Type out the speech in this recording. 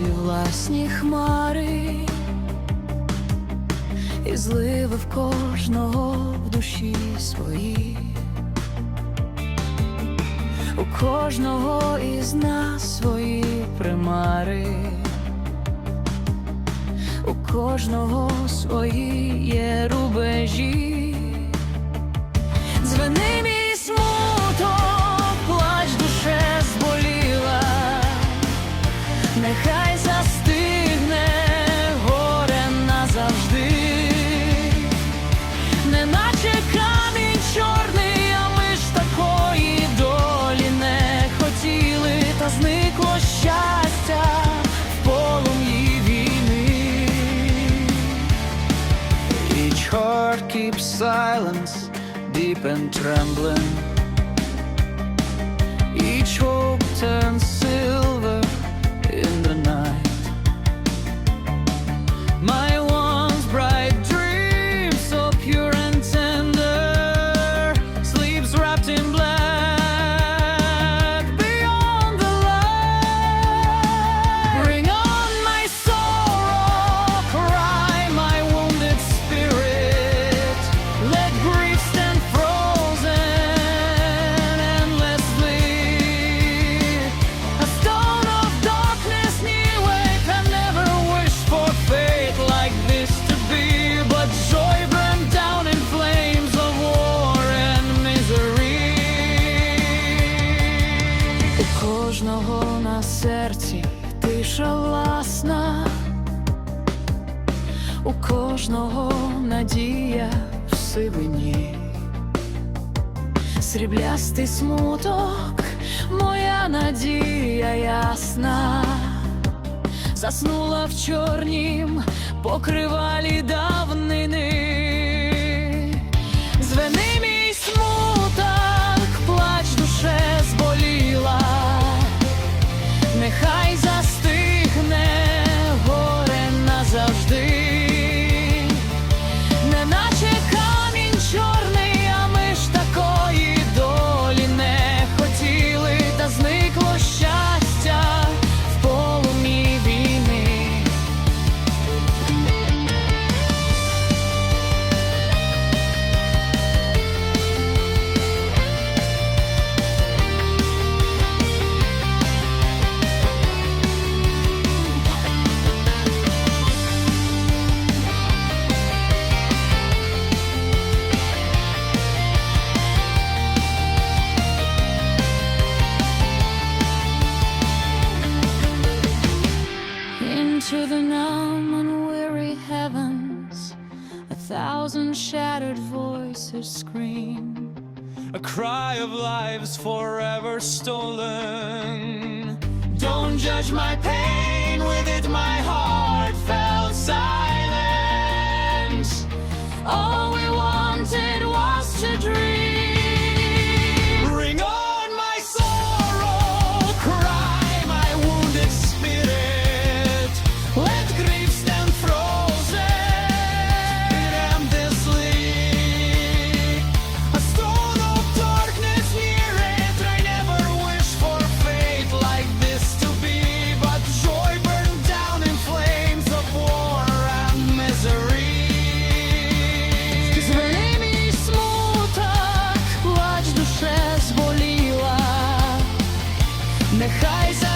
ясні хмари, і зливи в кожного в душі свої. У кожного із нас свої примари, у кожного свої є рубежі. Нехай застигне горе назавжди, неначе камінь чорний, а ми ж такої долі не хотіли, та зникло щастя в полум'ї війни. Each heart keeps silence, deep and trembling. Серці. Тиша власна, у кожного надія в сивині, сріблястий смуток, моя надія ясна, заснула в чорнім покривалі давнини. to the numb and weary heavens, a thousand shattered voices scream. A cry of lives forever stolen. Don't judge my pain with it, my heart fell silent. нехай за.